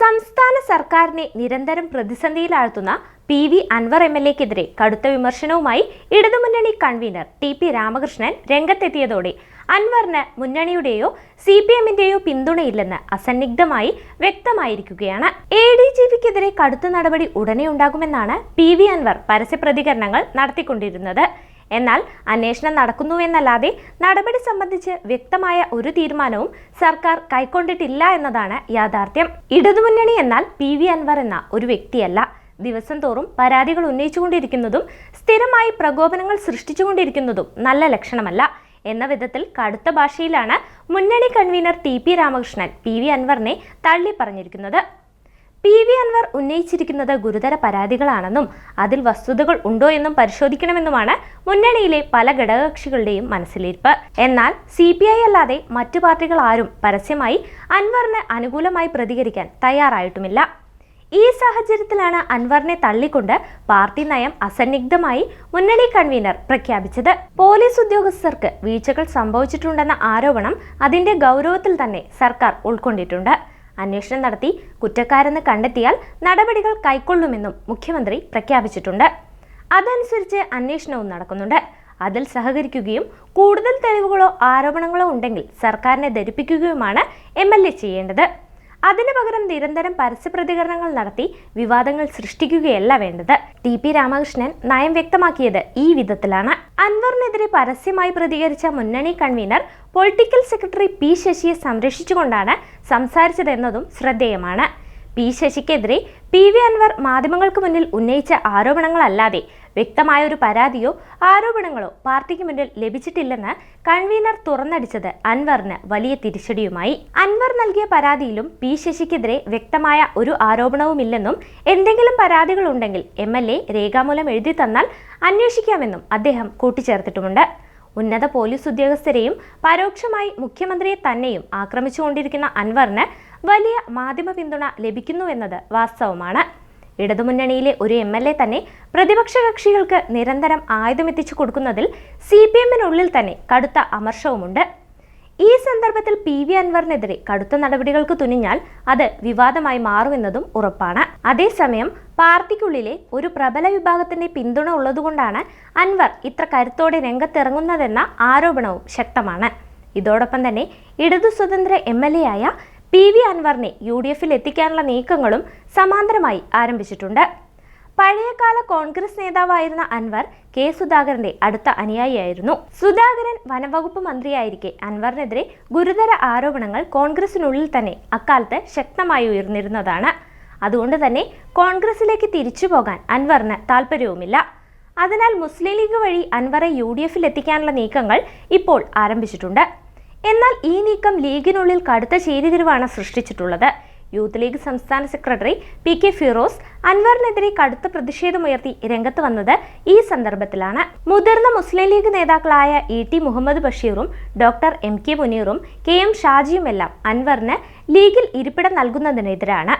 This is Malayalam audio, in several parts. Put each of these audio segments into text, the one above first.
സംസ്ഥാന സർക്കാരിനെ നിരന്തരം പ്രതിസന്ധിയിലാഴ്ത്തുന്ന P V Anvar M L എക്കെതിരെ കടുത്ത വിമർശനവുമായി ഇടതുമുന്നണി കൺവീനർ ടി പി രാമകൃഷ്ണൻ രംഗത്തെത്തിയതോടെ അൻവറിന് മുന്നണിയുടെയോ സി പി എമ്മിന്റെയോ പിന്തുണയില്ലെന്ന് അസന്നിഗ്ധമായി വ്യക്തമായിരിക്കുകയാണ്. എ ഡി ജി പിക്കെതിരെ കടുത്ത നടപടി ഉടനെ ഉണ്ടാകുമെന്നാണ് പി വി അൻവർ പരസ്യപ്രതികരണങ്ങൾ നടത്തിക്കൊണ്ടിരുന്നത്. എന്നാൽ അന്വേഷണം നടക്കുന്നുവെന്നല്ലാതെ നടപടി സംബന്ധിച്ച് വ്യക്തമായ ഒരു തീരുമാനവും സർക്കാർ കൈക്കൊണ്ടിട്ടില്ല എന്നതാണ് യാഥാർത്ഥ്യം. ഇടതുമുന്നണി എന്നാൽ പി വി അൻവർ എന്ന ഒരു വ്യക്തിയല്ല. ദിവസം തോറും പരാതികൾ ഉന്നയിച്ചുകൊണ്ടിരിക്കുന്നതും സ്ഥിരമായി പ്രകോപനങ്ങൾ സൃഷ്ടിച്ചുകൊണ്ടിരിക്കുന്നതും നല്ല ലക്ഷണമല്ല. എന്ന വിധത്തിൽ കടുത്ത ഭാഷയിലാണ് മുന്നണി convener T P Ramakrishnan P V അൻവറിനെ തള്ളി പറഞ്ഞിരിക്കുന്നത് പി വി അൻവർ ഉന്നയിച്ചിരിക്കുന്നത് ഗുരുതര പരാതികളാണെന്നും അതിൽ വസ്തുതകൾ ഉണ്ടോ എന്നും പരിശോധിക്കണമെന്നുമാണ് മുന്നണിയിലെ പല ഘടകകക്ഷികളുടെയും മനസ്സിലിരിപ്പ്. എന്നാൽ സി പി ഐ അല്ലാതെ മറ്റു പാർട്ടികൾ ആരും പരസ്യമായി അൻവറിന് അനുകൂലമായി പ്രതികരിക്കാൻ തയ്യാറായിട്ടുമില്ല. ഈ സാഹചര്യത്തിലാണ് അൻവറിനെ തള്ളിക്കൊണ്ട് പാർട്ടി നയം അസന്നിഗ്ധമായി മുന്നണി കൺവീനർ പ്രഖ്യാപിച്ചത്. പോലീസ് ഉദ്യോഗസ്ഥർക്ക് വീഴ്ചകൾ സംഭവിച്ചിട്ടുണ്ടെന്ന ആരോപണം അതിന്റെ ഗൗരവത്തിൽ തന്നെ സർക്കാർ ഉൾക്കൊണ്ടിട്ടുണ്ട്. അന്വേഷണം നടത്തി കുറ്റക്കാരെന്ന് കണ്ടെത്തിയാൽ നടപടികൾ കൈക്കൊള്ളുമെന്നും മുഖ്യമന്ത്രി പ്രഖ്യാപിച്ചിട്ടുണ്ട്. അതനുസരിച്ച് അന്വേഷണവും നടക്കുന്നുണ്ട്. അതിൽ സഹകരിക്കുകയും കൂടുതൽ തെളിവുകളോ ആരോപണങ്ങളോ ഉണ്ടെങ്കിൽ സർക്കാരിനെ ധരിപ്പിക്കുകയുമാണ് എം ചെയ്യേണ്ടത്. അതിനു പകരം നിരന്തരം പരസ്യപ്രതികരണങ്ങൾ നടത്തി വിവാദങ്ങൾ സൃഷ്ടിക്കുകയല്ല വേണ്ടത്. ടി പി രാമകൃഷ്ണൻ നയം വ്യക്തമാക്കിയത് ഈ വിധത്തിലാണ്. അൻവറിനെതിരെ പരസ്യമായി പ്രതികരിച്ച മുന്നണി കൺവീനർ പൊളിറ്റിക്കൽ സെക്രട്ടറി പി ശശിയെ സംരക്ഷിച്ചുകൊണ്ടാണ് സംസാരിച്ചതെന്നതും ശ്രദ്ധേയമാണ്. പി ശശിക്കെതിരെ പി വി അൻവർ മാധ്യമങ്ങൾക്ക് മുന്നിൽ ഉന്നയിച്ച ആരോപണങ്ങളല്ലാതെ വ്യക്തമായ ഒരു പരാതിയോ ആരോപണങ്ങളോ പാർട്ടിക്ക് മുന്നിൽ ലഭിച്ചിട്ടില്ലെന്ന് കൺവീനർ തുറന്നടിച്ചത് അൻവറിന് വലിയ തിരിച്ചടിയുമായി. അൻവർ നൽകിയ പരാതിയിലും പി ശശിക്കെതിരെ വ്യക്തമായ ഒരു ആരോപണവുമില്ലെന്നും എന്തെങ്കിലും പരാതികളുണ്ടെങ്കിൽ എം എൽ എ രേഖാമൂലം എഴുതി തന്നാൽ അന്വേഷിക്കാമെന്നും അദ്ദേഹം കൂട്ടിച്ചേർത്തിട്ടുമുണ്ട്. ഉന്നത പോലീസ് ഉദ്യോഗസ്ഥരെയും പരോക്ഷമായി മുഖ്യമന്ത്രിയെ തന്നെയും ആക്രമിച്ചുകൊണ്ടിരിക്കുന്ന അൻവറിന് വലിയ മാധ്യമ പിന്തുണ ലഭിക്കുന്നുവെന്നത് വാസ്തവമാണ്. ഇടതുമുന്നണിയിലെ ഒരു എം എൽ എ തന്നെ പ്രതിപക്ഷ കക്ഷികൾക്ക് നിരന്തരം ആയുധമെത്തിച്ചു കൊടുക്കുന്നതിൽ സി പി എമ്മിനുള്ളിൽ തന്നെ കടുത്ത അമർഷവുമുണ്ട്. ഈ സന്ദർഭത്തിൽ പി വി അൻവറിനെതിരെ കടുത്ത നടപടികൾക്ക് തുനിഞ്ഞാൽ അത് വിവാദമായി മാറുമെന്നതും ഉറപ്പാണ്. അതേസമയം പാർട്ടിക്കുള്ളിലെ ഒരു പ്രബല വിഭാഗത്തിന്റെ പിന്തുണ ഉള്ളതുകൊണ്ടാണ് അൻവർ ഇത്ര കരുത്തോടെ രംഗത്തിറങ്ങുന്നതെന്ന ആരോപണവും ശക്തമാണ്. ഇതോടൊപ്പം തന്നെ ഇടതു സ്വതന്ത്ര എം എൽ എ ആയ പി വി അൻവറിനെ യു ഡി എഫിൽ എത്തിക്കാനുള്ള നീക്കങ്ങളും സമാന്തരമായി ആരംഭിച്ചിട്ടുണ്ട്. പഴയകാല കോൺഗ്രസ് നേതാവായിരുന്ന അൻവർ കെ സുധാകരന്റെ അടുത്ത അനുയായിയായിരുന്നു. സുധാകരൻ വനംവകുപ്പ് മന്ത്രിയായിരിക്കെ അൻവറിനെതിരെ ഗുരുതര ആരോപണങ്ങൾ കോൺഗ്രസിനുള്ളിൽ തന്നെ അക്കാലത്ത് ശക്തമായി ഉയർന്നിരുന്നതാണ്. അതുകൊണ്ട് തന്നെ കോൺഗ്രസിലേക്ക് തിരിച്ചു പോകാൻ അൻവറിന് താല്പര്യവുമില്ല അതിനാൽ മുസ്ലിം ലീഗ് വഴി അൻവറെ യു ഡി എഫിൽ എത്തിക്കാനുള്ള നീക്കങ്ങൾ ഇപ്പോൾ ആരംഭിച്ചിട്ടുണ്ട്. എന്നാൽ ഈ നീക്കം ലീഗിനുള്ളിൽ കടുത്ത ചേരിതിരിവാണ് സൃഷ്ടിച്ചിട്ടുള്ളത്. യൂത്ത് ലീഗ് സംസ്ഥാന സെക്രട്ടറി പി കെ ഫിറോസ് അൻവറിനെതിരെ കടുത്ത പ്രതിഷേധമുയർത്തി രംഗത്ത് വന്നത് ഈ സന്ദർഭത്തിലാണ്. മുതിർന്ന മുസ്ലിം ലീഗ് നേതാക്കളായ ഇ ടി മുഹമ്മദ് ബഷീറും ഡോക്ടർ എം. കെ. മുനീറും കെ. എം. ഷാജിയുമെല്ലാം അൻവറിന് ലീഗിൽ ഇരിപ്പിടം നൽകുന്നതിനെതിരാണ്.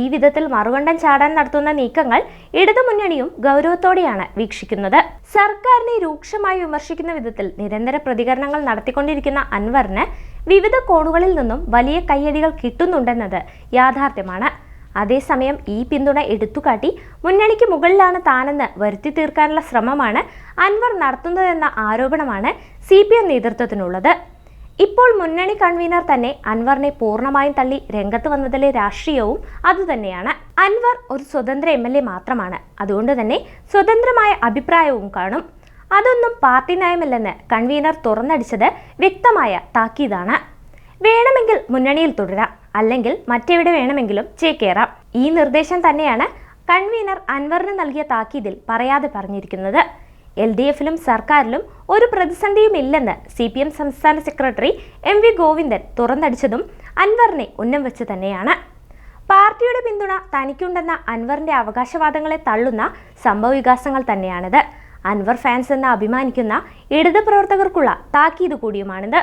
ഈ വിധത്തിൽ മറുകണ്ഠം ചാടാൻ നടത്തുന്ന നീക്കങ്ങൾ ഇടതുമുന്നണിയും ഗൗരവത്തോടെയാണ് വീക്ഷിക്കുന്നത്. സർക്കാരിനെ രൂക്ഷമായി വിമർശിക്കുന്ന വിധത്തിൽ നിരന്തര പ്രതികരണങ്ങൾ നടത്തിക്കൊണ്ടിരിക്കുന്ന അൻവറിന് വിവിധ കോണുകളിൽ നിന്നും വലിയ കയ്യടികൾ കിട്ടുന്നുണ്ടെന്നത് യാഥാർത്ഥ്യമാണ്. അതേസമയം ഈ പിന്തുണ എടുത്തുകാട്ടി മുന്നണിക്ക് മുകളിലാണ് താനെന്ന് വരുത്തി തീർക്കാനുള്ള ശ്രമമാണ് അൻവർ നടത്തുന്നതെന്ന ആരോപണമാണ് സി പി എം നേതൃത്വത്തിനുള്ളത്. ഇപ്പോൾ മുന്നണി കൺവീനർ തന്നെ അൻവറിനെ പൂർണമായും തള്ളി രംഗത്ത് വന്നതിലെ രാഷ്ട്രീയവും അതുതന്നെയാണ്. അൻവർ ഒരു സ്വതന്ത്ര എം എൽ എ മാത്രമാണ്. അതുകൊണ്ട് തന്നെ സ്വതന്ത്രമായ അഭിപ്രായവും കാണും. അതൊന്നും പാർട്ടി നയമല്ലെന്ന് കൺവീനർ തുറന്നടിച്ചത് വ്യക്തമായ താക്കീതാണ്. വേണമെങ്കിൽ മുന്നണിയിൽ തുടരാം. അല്ലെങ്കിൽ മറ്റെവിടെ വേണമെങ്കിലും ചേക്കേറാം. ഈ നിർദ്ദേശം തന്നെയാണ് കൺവീനർ അൻവറിന് നൽകിയ താക്കീതിൽ പറയാതെ പറഞ്ഞിരിക്കുന്നത്. എൽ ഡി എഫിലും സർക്കാരിലും ഒരു പ്രതിസന്ധിയുമില്ലെന്ന് സി പി എം സംസ്ഥാന സെക്രട്ടറി എം വി ഗോവിന്ദൻ തുറന്നടിച്ചതും അൻവറിനെ ഉന്നം വെച്ച് തന്നെയാണ്. പാർട്ടിയുടെ പിന്തുണ തനിക്കുണ്ടെന്ന അൻവറിന്റെ അവകാശവാദങ്ങളെ തള്ളുന്ന സംഭവവികാസങ്ങൾ തന്നെയാണിത്. അൻവർ ഫാൻസ് എന്ന് അഭിമാനിക്കുന്ന ഇടത് പ്രവർത്തകർക്കുള്ള താക്കീത് കൂടിയുമാണിത്.